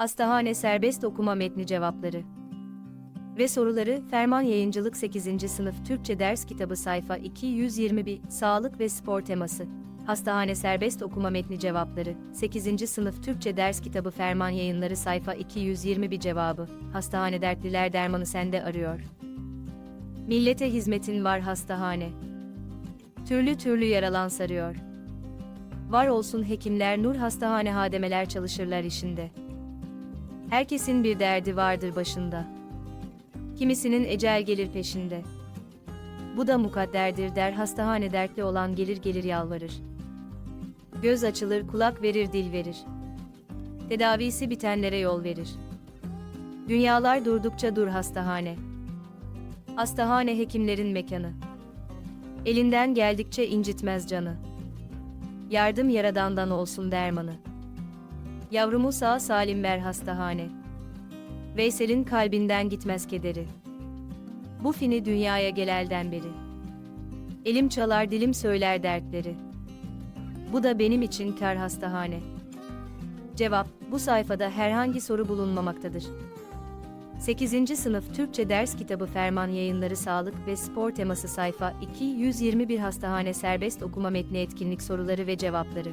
Hastahane serbest okuma metni cevapları. Ve soruları Ferman Yayıncılık 8. sınıf Türkçe ders kitabı sayfa 221 Sağlık ve spor teması. Hastahane serbest okuma metni cevapları. 8. sınıf Türkçe ders kitabı Ferman Yayınları sayfa 221 cevabı. Hastahane dertliler dermanı sende arıyor. Millete hizmetin var hastahane. Türlü türlü yaralan sarıyor. Var olsun hekimler nur hastahane hademeler çalışırlar işinde. Herkesin bir derdi vardır başında. Kimisinin ecel gelir peşinde. Bu da mukadderdir der hastahane dertli olan gelir gelir yalvarır. Göz açılır kulak verir dil verir. Tedavisi bitenlere yol verir. Dünyalar durdukça dur hastahane. Hastahane hekimlerin mekanı. Elinden geldikçe incitmez canı. Yardım yaradandan olsun dermanı. Yavrumu sağ salim ver hastahane. Veysel'in kalbinden gitmez kederi. Bu fini dünyaya gel elden beri. Elim çalar dilim söyler dertleri. Bu da benim için kar hastahane. Cevap, bu sayfada herhangi soru bulunmamaktadır. 8. Sınıf Türkçe Ders Kitabı Ferman Yayınları Sağlık ve Spor Teması sayfa 221 Hastahane Serbest Okuma Metni Etkinlik Soruları ve Cevapları